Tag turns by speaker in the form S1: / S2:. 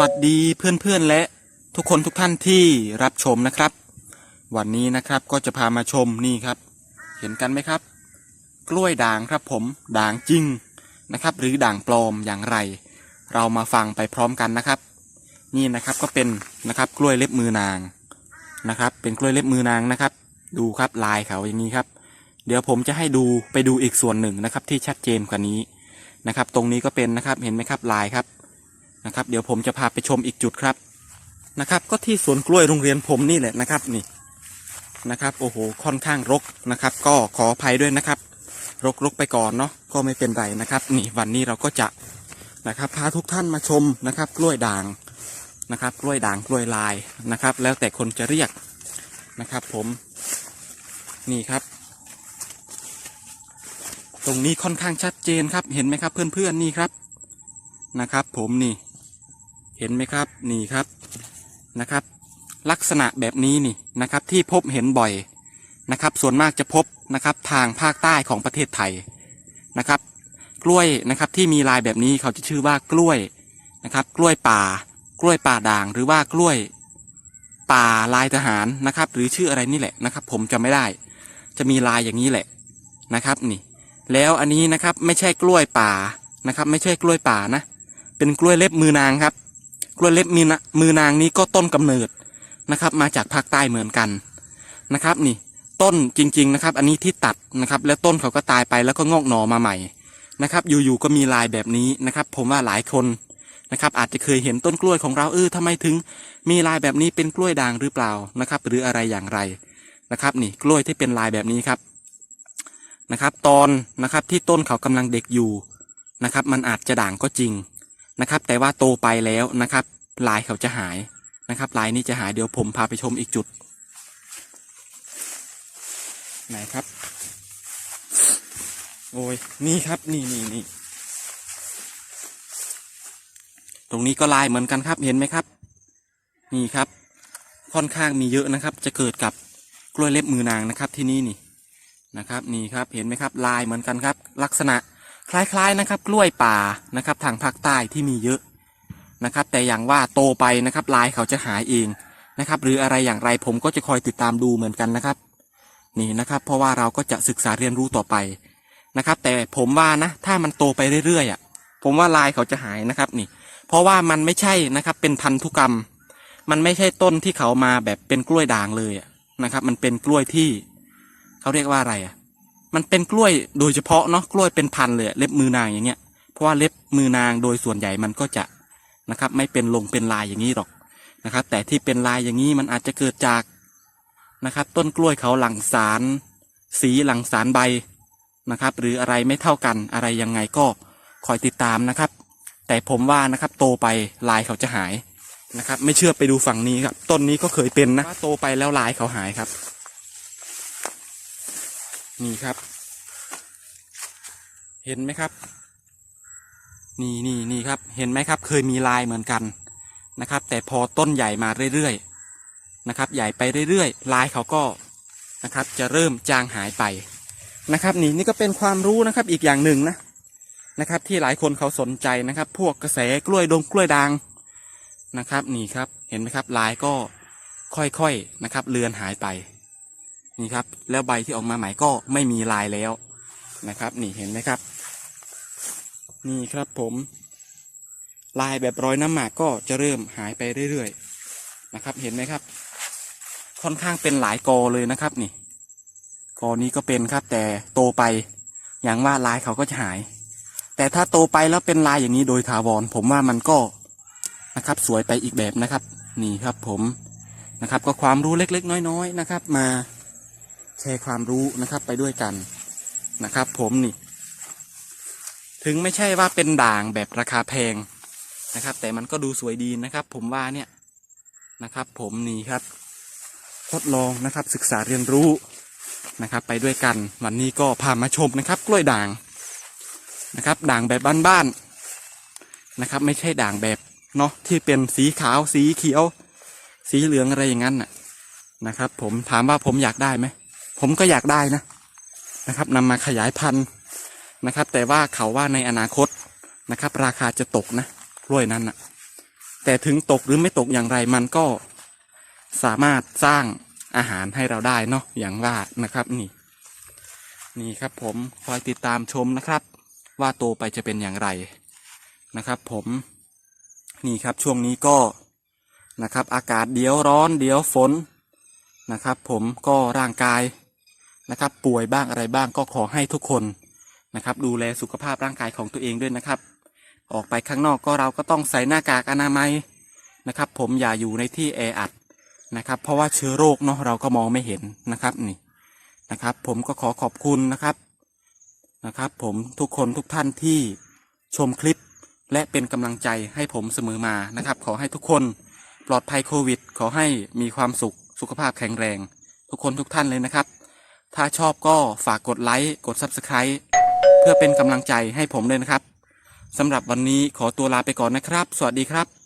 S1: วัสดีเพื่อนๆและทุกคนทุกท่านที่รับชมนะครับ วันนี้นะครับก็จะพามาชมนี่ครับ เห็นกันไหมครับ กล้วยด่างครับผมด่างจริงนะครับ หรือด่างปลอมอย่างไร เรามาฟังไปพร้อมกันนะครับ นี่นะครับก็เป็นนะครับกล้วยเล็บมือนางนะครับ เป็นกล้วยเล็บมือนางนะครับ ดูครับลายเขาอย่างนี้ครับ เดี๋ยวผมจะให้ดูไปดูอีกส่วนหนึ่งนะครับที่ชัดเจนกว่านี้นะครับ ตรงนี้ก็เป็นนะครับเห็นไหมครับลายครับ นะครับ เดี๋ยวผมจะพาไปชมอีกจุดครับนะครับ ก็ที่สวนกล้วยโรงเรียนผมนี่แหละนะครับนี่นะครับโอ้โหค่อนข้างรกนะครับ ก็ขออภัยด้วยนะครับ รกรกไปก่อนเนาะก็ไม่เป็นไรนะครับ นี่วันนี้เราก็จะนะครับพาทุกท่านมาชมนะครับ กล้วยด่างนะครับ กล้วยด่างกล้วยลายนะครับ แล้วแต่คนจะเรียกนะครับ ผมนี่ครับ ตรงนี้ค่อนข้างชัดเจนครับเห็นไหมครับ เพื่อนๆนี่ครับนะครับ ผมนี่ เห็นไหมครับนี่ครับนะครับ ลักษณะแบบนี้นี่นะครับที่พบเห็นบ่อยนะครับ ส่วนมากจะพบนะครับทางภาคใต้ของประเทศไทยนะครับ กล้วยนะครับที่มีลายแบบนี้เขาจะชื่อว่ากล้วยนะครับ กล้วยป่า กล้วยป่าด่าง หรือว่ากล้วยป่าลายทหารนะครับ หรือชื่ออะไรนี่แหละนะครับ ผมจำไม่ได้ จะมีลายอย่างนี้แหละนะครับนี่ แล้วอันนี้นะครับไม่ใช่กล้วยป่านะครับ ไม่ใช่กล้วยป่านะ เป็นกล้วยเล็บมือนางครับ กล้วยเล็บมือนะมือนางนี้ก็ต้นกำเนิดนะครับ มาจากภาคใต้เหมือนกันนะครับนี่ต้นจริง ๆนะครับ อันนี้ที่ตัดนะครับ แล้วต้นเขาก็ตายไปแล้วก็งอกหน่อมาใหม่นะครับ อยู่ๆก็มีลายแบบนี้นะครับ ผมว่าหลายคนนะครับ อาจจะเคยเห็นต้นกล้วยของเราเออทำไมถึง มีลายแบบนี้เป็นกล้วยด่างหรือเปล่านะครับ หรืออะไรอย่างไรนะครับ นี่กล้วยที่เป็นลายแบบนี้ครับนะครับ ตอนนะครับที่ต้นเขากำลังเด็กอยู่นะครับ มันอาจจะด่างก็จริง นะครับ แต่ว่าโตไปแล้วนะครับ ลายเขาจะหายนะครับ ลายนี้จะหายเดี๋ยวผมพาไปชมอีกจุดไหนครับ โอ้ยนี่ครับนี่นี่นี่ตรงนี้ก็ลายเหมือนกันครับเห็นไหมครับ นี่ครับ ค่อนข้างมีเยอะนะครับ จะเกิดกับกล้วยเล็บมือนางนะครับที่นี่นี่นะครับ นี่ครับเห็นไหมครับ ลายเหมือนกันครับ ลักษณะ คล้ายๆนะครับ กล้วยป่านะครับ ทางภาคใต้ที่มีเยอะนะครับ แต่อย่างว่าโตไปนะครับลายเขาจะหายเองนะครับ หรืออะไรอย่างไรผมก็จะคอยติดตามดูเหมือนกันนะครับ นี่นะครับ เพราะว่าเราก็จะศึกษาเรียนรู้ต่อไปนะครับ แต่ผมว่านะ ถ้ามันโตไปเรื่อยๆอะ ผมว่าลายเขาจะหายนะครับ นี่ เพราะว่ามันไม่ใช่นะครับ เป็นพันธุกรรม มันไม่ใช่ต้นที่เขามาแบบเป็นกล้วยด่างเลยะนะครับ มันเป็นกล้วยที่ เขาเรียกว่าอะไรอะ มันเป็นกล้วยโดยเฉพาะเนาะกล้วยเป็นพันเลยเล็บมือนางอย่างเงี้ยเพราะว่าเล็บมือนางโดยส่วนใหญ่มันก็จะนะครับ ไม่เป็นลงเป็นลายอย่างนี้หรอกนะครับ แต่ที่เป็นลายอย่างนี้มันอาจจะเกิดจากนะครับ ต้นกล้วยเขาหลังสาร สีหลังสารใบนะครับ หรืออะไรไม่เท่ากันอะไรยังไงก็คอยติดตามนะครับ แต่ผมว่านะครับโตไปลายเขาจะหายนะครับ ไม่เชื่อไปดูฝั่งนี้ครับ ต้นนี้ก็เคยเป็นนะโตไปแล้วลายเขาหายครับ นี่ครับ เห็นไหมครับ นี่นี่นี่ครับ เห็นไหมครับ เคยมีลายเหมือนกันนะครับ แต่พอต้นใหญ่มาเรื่อยๆนะครับ ใหญ่ไปเรื่อยๆลายเขาก็นะครับ จะเริ่มจางหายไปนะครับ นี่นี่ก็เป็นความรู้นะครับอีกอย่างหนึ่งนะนะครับ ที่หลายคนเขาสนใจนะครับ พวกกระแสกล้วยดงกล้วยด่างนะครับ นี่ครับ เห็นไหมครับลายก็ค่อยๆนะครับ เลือนหายไป นี่ครับ แล้วใบที่ออกมาใหม่ก็ไม่มีลายแล้วนะครับ นี่เห็นไหมครับ นี่ครับผม ลายแบบรอยน้ำหมากก็จะเริ่มหายไปเรื่อยๆนะครับ เห็นไหมครับ ค่อนข้างเป็นหลายกอเลยนะครับ นี่กอนี้ก็เป็นครับ แต่โตไปอย่างว่าลายเขาก็จะหาย แต่ถ้าโตไปแล้วเป็นลายอย่างนี้โดยถาวรผมว่ามันก็นะครับ สวยไปอีกแบบนะครับ นี่ครับผมนะครับ ก็ความรู้เล็กๆ น้อย ๆ นะครับ มา ชร์ความรู้นะครับไปด้วยกันนะครับ ผมนี่ ถึงไม่ใช่ว่าเป็นด่างแบบราคาแพงนะครับ แต่มันก็ดูสวยดีนะครับ ผมว่าเนี่ยนะครับ ผมนี่ครับ ทดลองนะครับศึกษาเรียนรู้นะครับ ไปด้วยกันวันนี้ก็พามาชมนะครับ กล้วยด่างนะครับ ด่างแบบบ้านๆนะครับ ไม่ใช่ด่างแบบเนาะที่เป็นสีขาวสีเขียว สีเหลืองอะไรอย่างนั้นน่ะนะครับ ผมถามว่าผมอยากได้ไหม ผมก็อยากได้นะนะครับนำมาขยายพันธุ์นะครับ แต่ว่าเขาว่าในอนาคตนะครับ ราคาจะตกนะกล้วยนั้นนะแต่ถึงตกหรือไม่ตกอย่างไรมันก็สามารถสร้างอาหารให้เราได้เนาะอย่างว่านะครับนี่ นี่ครับผมคอยติดตามชมนะครับ ว่าโตไปจะเป็นอย่างไรนะครับ ผมนี่ครับช่วงนี้ก็นะครับ อากาศเดี๋ยวร้อนเดี๋ยวฝนนะครับ ผมก็ร่างกาย นะครับ ป่วยบ้างอะไรบ้างก็ขอให้ทุกคนนะครับ ดูแลสุขภาพร่างกายของตัวเองด้วยนะครับ ออกไปข้างนอกก็เราก็ต้องใส่หน้ากากอนามัยนะครับ ผมอย่าอยู่ในที่แออัดนะครับ เพราะว่าเชื้อโรคเนาะเราก็มองไม่เห็นนะครับนี่นะครับ ผมก็ขอขอบคุณนะครับนะครับ ผมทุกคนทุกท่านที่ชมคลิปและเป็นกำลังใจให้ผมเสมอมานะครับ ขอให้ทุกคนปลอดภัยโควิด ขอให้มีความสุขสุขภาพแข็งแรง ทุกคนทุกท่านเลยนะครับ ถ้าชอบก็ฝากกดไลค์กด Subscribe เพื่อเป็นกำลังใจให้ผมเลยนะครับสำหรับวันนี้ขอตัวลาไปก่อนนะครับ สวัสดีครับ